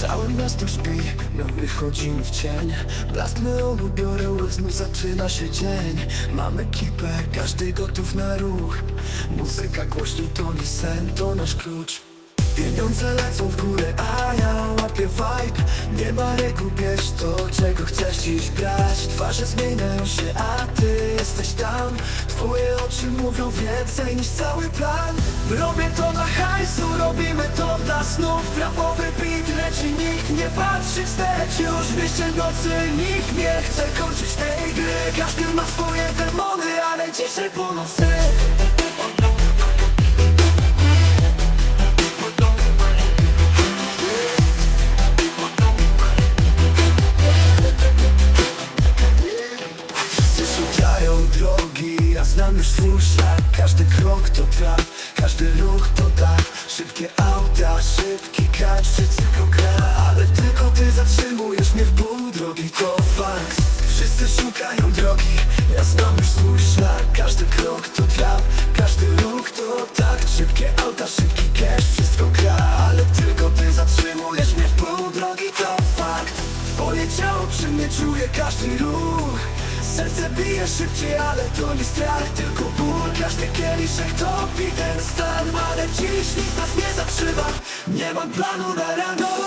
Całe miasto śpi, my wychodzimy w cień. Blask neonu biorę, znów zaczyna się dzień. Mamy ekipę, każdy gotów na ruch Muzyka głośno to nie sen, to nasz klucz. Pieniądze lecą w górę, a ja łapię vibe. Nie ma reguł, bierz to, czego chcesz dziś brać. Twarze zmieniają się, a ty jesteś tam. Twoje oczy mówią więcej niż cały plan. Robię to dla hajsu, robimy to dla snów. Rapowy beat nikt nie patrzy wstecz? Już w mieście nocy nikt nie chce kończyć tej gry. Każdy ma swoje demony, ale dzisiaj Wszyscy szukają drogi, ja znam już swój szlak. Każdy krok to trap, każdy ruch to tak. Szybkie auta, kacz, wszystko gra Ale tylko ty zatrzymujesz mnie w pół drogi, to fakt. Wszyscy szukają drogi, ja znam już swój szlak. Każdy krok to trap, każdy ruch to tak. Szybkie auta, szybki cash, wszystko gra Ale tylko ty zatrzymujesz mnie w pół drogi, to fakt. Twoje ciało przy mnie czuje każdy ruch. Serce bije szybciej, ale to nie strach, tylko ból Każdy kieliszek topi ten stan Ale dziś nic nas nie zatrzyma. Nie mam planu na rano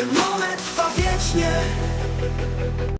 Ten moment trwa wiecznie.